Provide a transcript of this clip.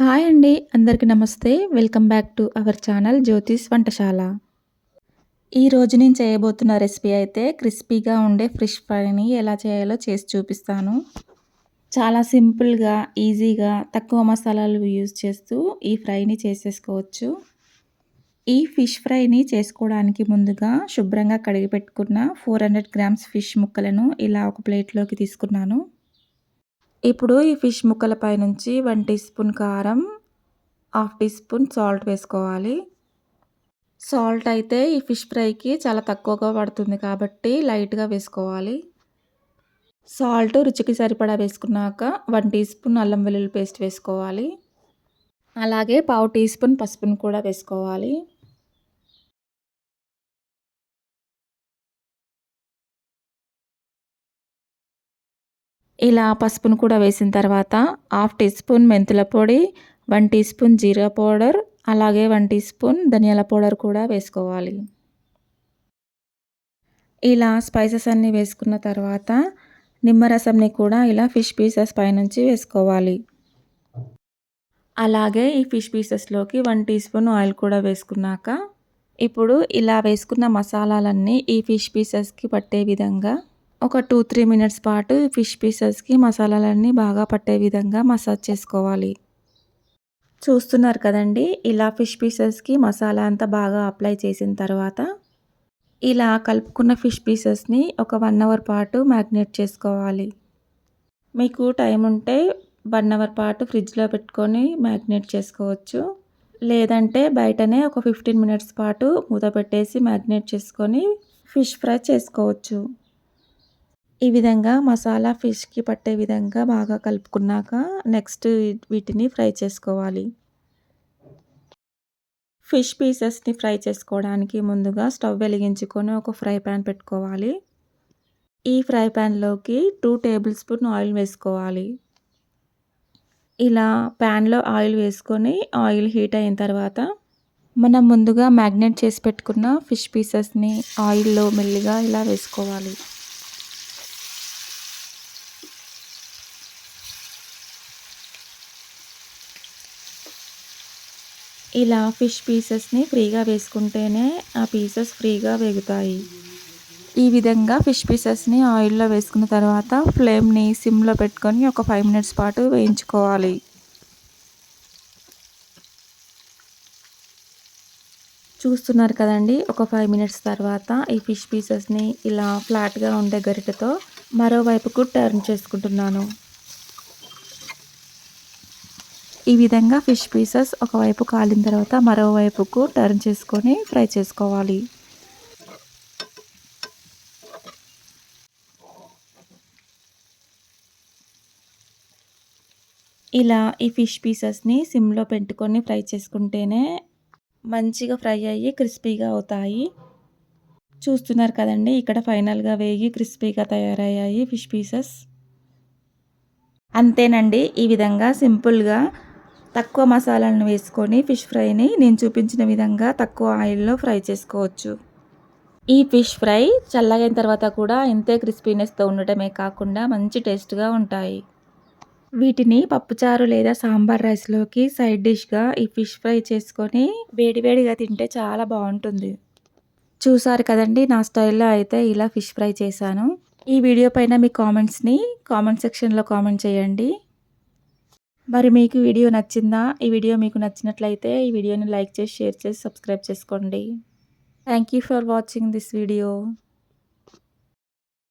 Hi అండి అందరికీ నమస్తే. Welcome back to our channel Jyothish వంటశాల. ఈరోజు నేను చేయబోతున్న రెసిపీ అయితే క్రిస్పీగా ఉండే ఫ్రిష్ ఫ్రైని ఎలా చేయాలో చేసి చూపిస్తాను. చాలా సింపుల్గా ఈజీగా తక్కువ మసాలాలు యూజ్ చేస్తూ ఈ ఫ్రైని చేసేసుకోవచ్చు. ఈ ఫిష్ ఫ్రైని చేసుకోవడానికి ముందుగా శుభ్రంగా కడిగి పెట్టుకున్న ఫోర్ హండ్రెడ్ గ్రామ్స్ ఫిష్ ముక్కలను ఇలా ఒక ప్లేట్లోకి తీసుకున్నాను. ఇప్పుడు ఈ ఫిష్ ముక్కల పైనుంచి వన్ టీ స్పూన్ కారం హాఫ్ టీ స్పూన్ సాల్ట్ వేసుకోవాలి. సాల్ట్ అయితే ఈ ఫిష్ ఫ్రైకి చాలా తక్కువగా పడుతుంది కాబట్టి లైట్గా వేసుకోవాలి. సాల్ట్ రుచికి సరిపడా వేసుకున్నాక వన్ టీ స్పూన్ అల్లం వెల్లుల్లి పేస్ట్ వేసుకోవాలి. అలాగే పావు టీ స్పూన్ పసుపును కూడా వేసుకోవాలి. ఇలా పసుపును కూడా వేసిన తర్వాత హాఫ్ టీ స్పూన్ మెంతుల పొడి one teaspoon jeera powder అలాగే వన్ టీ స్పూన్ ధనియాల పౌడర్ కూడా వేసుకోవాలి. ఇలా స్పైసెస్ అన్నీ వేసుకున్న తర్వాత నిమ్మరసంని కూడా ఇలా ఫిష్ పీసెస్ పైనుంచి వేసుకోవాలి. అలాగే ఈ ఫిష్ పీసెస్లోకి వన్ టీ స్పూన్ ఆయిల్ కూడా వేసుకున్నాక ఇప్పుడు ఇలా వేసుకున్న మసాలాలన్నీ ఈ ఫిష్ పీసెస్కి పట్టే విధంగా ఒక టూ త్రీ మినిట్స్ పాటు ఫిష్ పీసెస్కి మసాలాలన్నీ బాగా పట్టే విధంగా మసాజ్ చేసుకోవాలి. చూస్తున్నారు కదండి ఇలా ఫిష్ పీసెస్కి మసాలా అంతా బాగా అప్లై చేసిన తర్వాత ఇలా కలుపుకున్న ఫిష్ పీసెస్ని ఒక వన్ అవర్ పాటు మ్యాగ్నేట్ చేసుకోవాలి. మీకు టైం ఉంటే వన్ అవర్ పాటు ఫ్రిడ్జ్లో పెట్టుకొని మ్యాగ్నేట్ చేసుకోవచ్చు. లేదంటే బయటనే ఒక ఫిఫ్టీన్ మినిట్స్ పాటు మూత పెట్టేసి మ్యాగ్నేట్ చేసుకొని ఫిష్ ఫ్రై చేసుకోవచ్చు. ఈ విధంగా మసాలా ఫిష్కి పట్టే విధంగా బాగా కలుపుకున్నాక నెక్స్ట్ వీటిని ఫ్రై చేసుకోవాలి. ఫిష్ పీసెస్ని ఫ్రై చేసుకోవడానికి ముందుగా స్టవ్ వెలిగించుకొని ఒక ఫ్రై ప్యాన్ పెట్టుకోవాలి. ఈ ఫ్రై ప్యాన్లోకి టూ టేబుల్ స్పూన్ ఆయిల్ వేసుకోవాలి. ఇలా ప్యాన్లో ఆయిల్ వేసుకొని ఆయిల్ హీట్ అయిన తర్వాత మనం ముందుగా మ్యాగ్నెట్ చేసి పెట్టుకున్న ఫిష్ పీసెస్ని ఆయిల్లో మెల్లిగా ఇలా వేసుకోవాలి. ఇలా ఫిష్ పీసెస్ని ఫ్రీగా వేసుకుంటేనే ఆ పీసెస్ ఫ్రీగా వేగుతాయి. ఈ విధంగా ఫిష్ పీసెస్ని ఆయిల్లో వేసుకున్న తర్వాత ఫ్లేమ్ని సిమ్లో పెట్టుకొని ఒక ఫైవ్ మినిట్స్ పాటు వేయించుకోవాలి. చూస్తున్నారు కదండి ఒక ఫైవ్ మినిట్స్ తర్వాత ఈ ఫిష్ పీసెస్ని ఇలా ఫ్లాట్గా ఉండే గరిటెతో మరోవైపుకు టర్న్ చేసుకుంటున్నాను. ఈ విధంగా ఫిష్ పీసెస్ ఒకవైపు కాలిన తర్వాత మరోవైపుకు టర్న్ చేసుకొని ఫ్రై చేసుకోవాలి. ఇలా ఈ ఫిష్ పీసెస్ని సిమ్లో పెట్టుకొని ఫ్రై చేసుకుంటేనే మంచిగా ఫ్రై అయ్యి క్రిస్పీగా అవుతాయి. చూస్తున్నారు కదండి ఇక్కడ ఫైనల్గా వేగి క్రిస్పీగా తయారయ్యాయి ఫిష్ పీసెస్. అంతేనండి ఈ విధంగా సింపుల్గా తక్కువ మసాలాలను వేసుకొని ఫిష్ ఫ్రైని నేను చూపించిన విధంగా తక్కువ ఆయిల్లో ఫ్రై చేసుకోవచ్చు. ఈ ఫిష్ ఫ్రై చల్లగైన తర్వాత కూడా ఇంతే క్రిస్పీనెస్తో ఉండటమే కాకుండా మంచి టేస్ట్గా ఉంటాయి. వీటిని పప్పుచారు లేదా సాంబార్ రైస్లోకి సైడ్ డిష్గా ఈ ఫిష్ ఫ్రై చేసుకొని వేడివేడిగా తింటే చాలా బాగుంటుంది. చూసారు కదండి నా స్టైల్లో అయితే ఇలా ఫిష్ ఫ్రై చేశాను. ఈ వీడియో పైన మీ కామెంట్స్ని కామెంట్ సెక్షన్లో కామెంట్ చేయండి. మరి మీకు వీడియో నచ్చిందా? ఈ వీడియో మీకు నచ్చినట్లయితే ఈ వీడియోని లైక్ చేసి షేర్ చేసి సబ్స్క్రైబ్ చేసుకోండి. Thank you for watching this video